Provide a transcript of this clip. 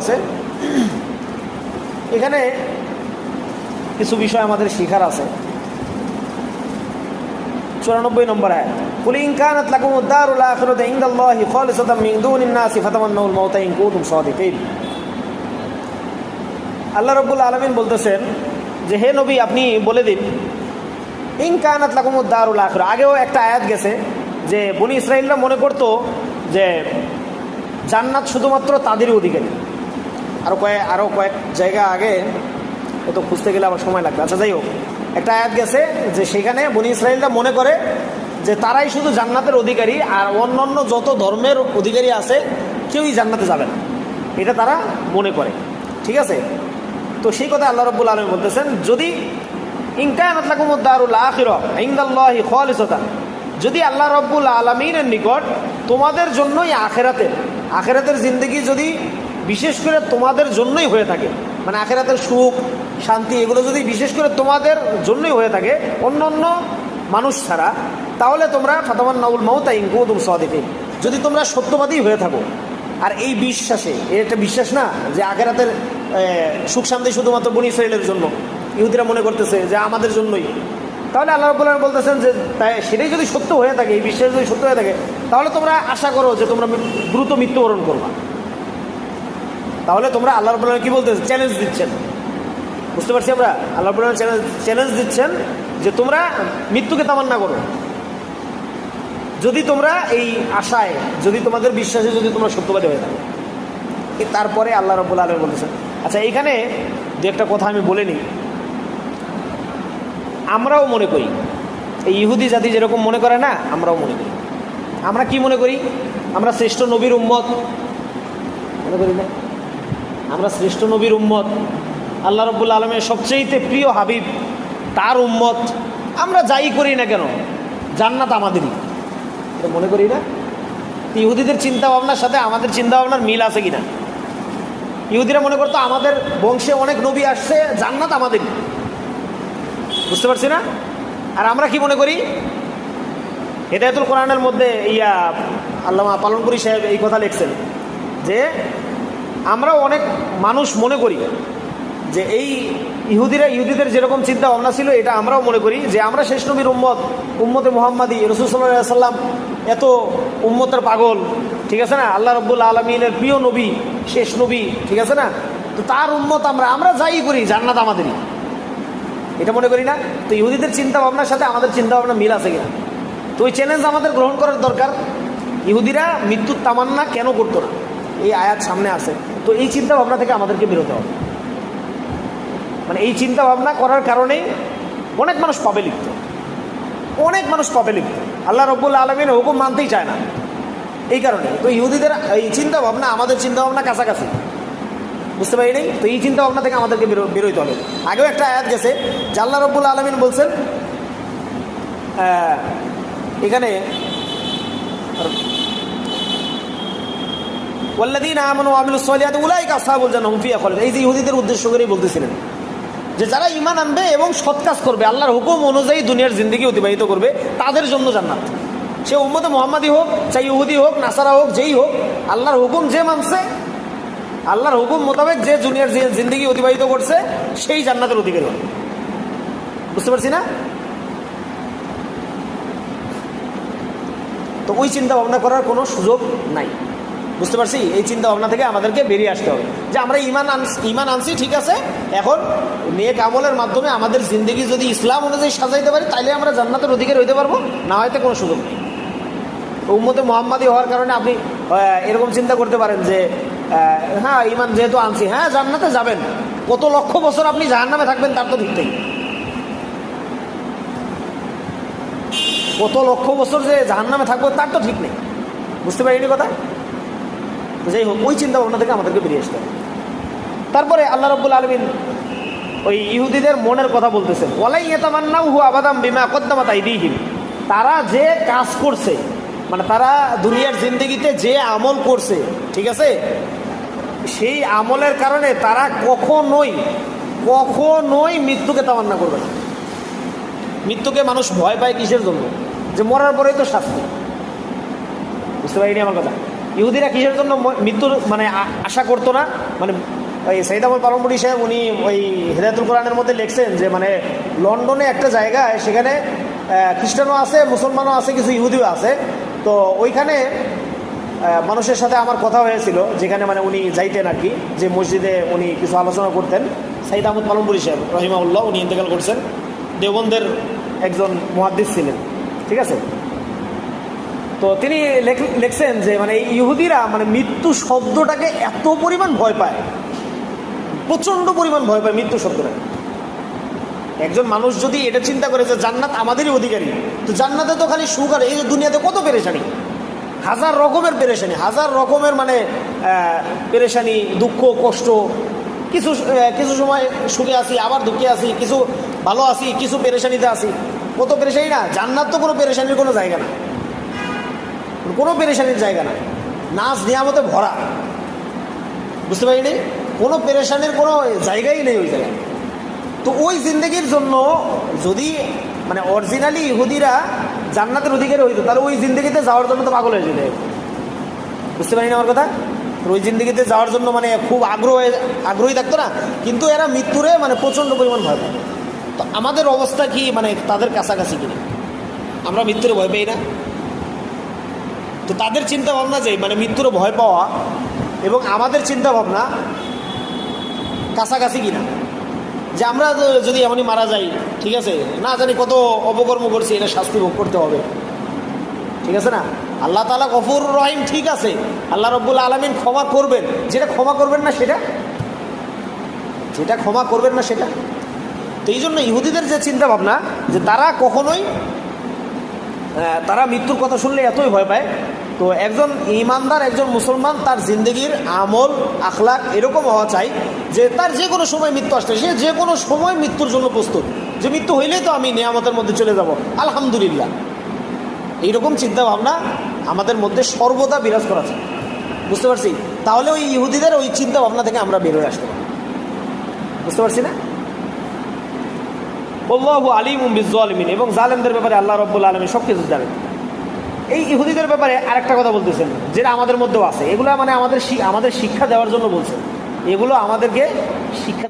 আছে এখানে কিছু বিষয় আমাদের শিখার আছে চুরানব্বই নম্বর আয় قل إن كانت لكم الدار الآخرة عند الله خالصة من دون الناس فتمنوا الموت إن كنتم صادقين আল্লাহ রব্বুল আলমিন বলতেছেন যে হে নবী আপনি বলে দিন ইন কানাত লাকুমুদ দারুল আখরা আগেও একটা আয়াত গেছে যে বনি ইসরায়েলরা মনে করতো যে জান্নাত শুধুমাত্র তাদেরই অধিকারী আরও কয়েক আরও কয়েক জায়গা আগে ও তো খুঁজতে গেলে আমার সময় লাগবে। আচ্ছা যাই হোক, একটা আয়াত গেছে যে সেখানে বনি ইসরায়েলরা মনে করে যে তারাই শুধু জান্নাতের অধিকারী আর অন্যান্য যত ধর্মের অধিকারী আছে, কেউই জান্নাতে যাবে না। এটা তারা মনে করে। ঠিক আছে? তো সেই কথা আল্লাহ রব্বুল আলম বলতেছেন, যদি যদি আল্লাহ রব্বুল আলমিনের নিকট তোমাদের জন্যই আখেরাতের আখেরাতের জিন্দগি যদি বিশেষ করে তোমাদের জন্যই হয়ে থাকে। মানে আখেরাতের সুখ, শান্তি, এগুলো যদি বিশেষ করে তোমাদের জন্যই হয়ে থাকে অন্য অন্য মানুষ ছাড়া, তাহলে তোমরা ফাতামান নাউল মাউতা ইনকুদুম সদিকে যদি তোমরা সত্যবাদী হয়ে থাকো, আর এই বিশ্বাসে এর একটা বিশ্বাস না, যে আখেরাতের সুখ শান্তি শুধুমাত্র বনি ইসরায়েলের জন্য, ইহুদিরা মনে করতেছে যে আমাদের জন্যই। তাহলে আল্লাহ রব্বুল আলামিন বলতেছেন যে, তাই সেটাই যদি সত্য হয়ে থাকে, এই বিশ্বাস যদি সত্য হয়ে থাকে, তাহলে তোমরা আশা করো যে তোমরা দ্রুত মৃত্যুবরণ করবা। তাহলে তোমরা আল্লাহ রব্বুল আলামিন কি বলতেছে চ্যালেঞ্জ দিচ্ছেন? বুঝতে পারছি আমরা? আল্লাহ রব্বুল আলামিন চ্যালেঞ্জ চ্যালেঞ্জ দিচ্ছেন যে তোমরা মৃত্যুকে তামান্না করো। যদি তোমরা এই আশায়, যদি তোমাদের বিশ্বাসে যদি তোমরা সত্যবাদী হয়ে থাকো। তারপরে আল্লাহ রব্বুল আলম বলেছেন আচ্ছা এইখানে দু একটা কথা আমি বলে নিই। আমরাও মনে করি। এই ইহুদি জাতি যেরকম মনে করে না, আমরাও মনে করি। আমরা কি মনে করি? আমরা শ্রেষ্ঠ নবীর উম্মত। মনে করি না? আমরা শ্রেষ্ঠ নবীর উম্মত। আল্লাহ রব্বুল আলমের সবচেয়েতে প্রিয় হাবিব, তার উম্মত। আমরা যাই করি না কেন? জান্নাত আমাদেরই। এটা মনে করি না? ইহুদিদের চিন্তা ভাবনার সাথে আমাদের চিন্তা ভাবনার মিল আছে কিনা? ইহুদিরা মনে করতো আমাদের বংশে অনেক নবী আসছে, জান্নাত আমাদেরই বুঝতে পারছি না? আর আমরা কি মনে করি? হেদায়তুল কোরআনের মধ্যে ইয়া আল্লামা পালনপুরি সাহেব এই কথা লিখছেন যে আমরাও অনেক মানুষ মনে করি যে এই ইহুদিরা, ইহুদিদের যেরকম চিন্তা ভাবনা ছিল, এটা আমরাও মনে করি যে আমরা শেষ নবীর উম্মত, উম্মতে মোহাম্মদী রসুল্লাহ সাল্লাম এত উম্মতের পাগল, ঠিক আছে না? আল্লাহ রব্বুল আলমিনের প্রিয় নবী, শেষ নবী, ঠিক আছে না? তো তার উম্মত আমরা আমরা যাই করি, জান্নাত আমাদেরই। এটা মনে করি না? তো ইহুদিদের চিন্তা ভাবনার সাথে আমাদের চিন্তা ভাবনা মিল আছে কিনা? তো ওই চ্যালেঞ্জ আমাদের গ্রহণ করার দরকার। ইহুদিরা মৃত্যুর তামান্না কেন করতো না? এই আয়াত সামনে আসে। তো এই চিন্তা ভাবনা থেকে আমাদেরকে বেরোতে হবে। মানে এই চিন্তা ভাবনা করার কারণেই অনেক মানুষ পাবে লিখত অনেক মানুষ পাবে লিখত আল্লাহ রব্বুল আলমিন হুকুম মানতেই চায় না। এই কারণে। তো ইহুদিদের এই চিন্তা ভাবনা আমাদের চিন্তা ভাবনা কাছাকাছি। বুঝতে পারি নাই? তো এই চিন্তা ভাবনা থেকে আমাদেরকে বেরো বেরোইতে হবে। আগেও একটা আয়াত গেছে আল্লাহ রব্বুল আলমিন বলছেন এখানে ওয়াল্লাদিন আমানু আমিলু সলিয়াত উলাইকা আসহাবুল জান্নাহ, হুম ফিহা খালিদ এই যে ইহুদিদের উদ্দেশ্য করেই বলতেছিলেন যে যারা ইমান আনবে এবং সৎ কাজ করবে, আল্লাহর হুকুম অনুযায়ী দুনিয়ার জিন্দগি অতিবাহিত করবে, তাদের জন্য জান্নাত। সে উম্মতে মোহাম্মদী হোক, চাই ইহুদি হোক, নাসারা হোক, যেই হোক, আল্লাহর হুকুম যে মানছে, আল্লাহর হুকুম মোতাবেক যে দুনিয়ার যে জিন্দগি অতিবাহিত করছে, সেই জান্নাতের অধিকারী বুঝতে পারছি না? তো ওই চিন্তা ভাবনা করার কোনো সুযোগ নাই। বুঝতে পারছি? এই চিন্তা ভাবনা থেকে আমাদেরকে বেরিয়ে আসতে হবে। যে আমরা ইমান ইমান আনছি, ঠিক আছে? এখন নেক আমলের মাধ্যমে আমাদের জিন্দগি যদি ইসলাম অনুযায়ী সাজাইতে পারি, তাইলে আমরা জান্নাতের অধিকার হইতে পারব? না হয়তো কোনো সুযোগ নেই। উম্মতে মোহাম্মদী হওয়ার কারণে আপনি এরকম চিন্তা করতে পারেন যে হ্যাঁ ইমান যেহেতু আনছি হ্যাঁ জান্নাতে যাবেন। কত লক্ষ বছর আপনি জাহান্নামে থাকবেন তার তো ঠিক নেই। কত লক্ষ বছর যে জাহান্নামে থাকব তার তো ঠিক নেই। বুঝতে পারিনি কথা? যাই হোক, ওই চিন্তা ভাবনা থেকে আমাদেরকে বেরিয়ে আসতে হবে। তারপরে আল্লাহ রব্বুল আলমিন ওই ইহুদিদের মনের কথা বলতেছেন, ওয়ালাই এতামান্নাও হু আবাদাম বিমা কদ্দামাত আইদিহিম। তারা যে কাজ করছে মানে তারা দুনিয়ার জিন্দগিতে যে আমল করছে, ঠিক আছে? সেই আমলের কারণে তারা কখনোই কখনোই মৃত্যুকে তামান্না করবে না। মৃত্যুকে মানুষ ভয় পায় কিসের জন্য? যে মরার পরেই তো শাস্তি। বুঝতে পারিনি আমার কথা? ইহুদিরা কিসের জন্য মৃত্যুর মানে আশা করতো না? মানে ওই সৈদামুল পালমপুরি সাহেব উনি ওই হেদায়তুল কোরআনের মধ্যে লিখছেন যে মানে লন্ডনে একটা জায়গায় সেখানে খ্রিস্টানও আছে, মুসলমানও আছে, কিছু ইহুদিও আছে। তো ওইখানে মানুষের সাথে আমার কথা হয়েছিল, যেখানে মানে উনি যাইতেন আর কি, যে মসজিদে উনি কিছু আলোচনা করতেন। সাইদ আহমদ পালমপুরি সাহেব রহিমাউল্লাহ উনি ইন্তেকাল করছেন। দেবন্দের একজন মহাদ্দিস ছিলেন। ঠিক আছে? তো তিনি লেখ- লিখছেন যে মানে ইহুদিরা মানে মৃত্যু শব্দটাকে এত পরিমাণ ভয় পায়। প্রচণ্ড পরিমাণ ভয় পায় মৃত্যু শব্দটাকে। একজন মানুষ যদি এটা চিন্তা করে যে জান্নাত আমাদেরই অধিকারী, তো জান্নাতে তো খালি সুখ আর এই যে দুনিয়াতে কত পেরেশানি? হাজার রকমের পেরেশানি, হাজার রকমের মানে পেরেশানি, দুঃখ, কষ্ট, কিছু কিছু সময় সুখে আসি আবার দুঃখে আসি কিছু ভালো আসি কিছু পেরেশানিতে আসি কত পেরেশানি না? জান্নাত তো কোনো পেরেশানির কোনো জায়গা না। কোনো পেরেশানির জায়গা না। নাচ নিয়ামতে ভরা। বুঝতে পারিনি? কোনো পেরেশানির কোনো জায়গাই নেই ওই জায়গায়। তো ওই জিন্দগির জন্য যদি মানে অরিজিনালি ইহুদিরা জান্নাতের অধিকারী হইতো, তাহলে ওই জিন্দগিতে যাওয়ার জন্য তো পাগল হয়ে বুঝতে পারিনি আমার কথা? ওই জিন্দগিতে যাওয়ার জন্য মানে খুব আগ্রহ আগ্রহী থাকতো না। কিন্তু এরা মৃত্যুরে মানে প্রচণ্ড পরিমাণ ভয় তো আমাদের অবস্থা কি মানে তাদের কাছাকাছি কিনা আমরা মৃত্যুরে ভয় পাই না। তো তাদের চিন্তা ভাবনা যে মানে মৃত্যুর ভয় পাওয়া এবং আমাদের চিন্তা ভাবনা কাছাকাছি কিনা। যে আমরা যদি এমনই মারা যাই, ঠিক আছে? না জানি কত অপকর্ম করছি, এটা শাস্তি ভোগ করতে হবে। ঠিক আছে না? আল্লাহ তালা গফুর রহিম ঠিক আছে। আল্লাহ রব্বুল আলমিন ক্ষমা করবেন। যেটা ক্ষমা করবেন না সেটা? যেটা ক্ষমা করবেন না সেটা? তো এই জন্য ইহুদিদের যে চিন্তা ভাবনা যে তারা কখনোই তারা মৃত্যুর কথা শুনলে এতই ভয় পায় তো একজন ইমানদার, একজন মুসলমান তার জিন্দগির আমল, আখলাক এরকম হওয়া চাই যে তার যে কোনো সময় মৃত্যু আসতে, সে যে কোনো সময় মৃত্যুর জন্য প্রস্তুত। যে মৃত্যু হইলেই তো আমি নিয়ামতের মধ্যে চলে যাব। আলহামদুলিল্লাহ। এইরকম চিন্তা ভাবনা আমাদের মধ্যে সর্বদা বিরাজ করা চাই। বুঝতে পারছি? তাহলে ওই ইহুদিদের ওই চিন্তা ভাবনা থেকে আমরা বের হয়ে আসতে পারি বুঝতে পারছি না? আল্লাহু আলিম বিজ্জালিমিন। এবং জালেমদের ব্যাপারে আল্লাহ রব্বুল আলমী সব কিছু জানেন। এই ইহুদিদের ব্যাপারে আরেকটা কথা বলতেছেন, যেটা আমাদের মধ্যেও আছে। এগুলো মানে আমাদের আমাদের শিক্ষা দেওয়ার জন্য বলছেন। এগুলো আমাদেরকে শিক্ষা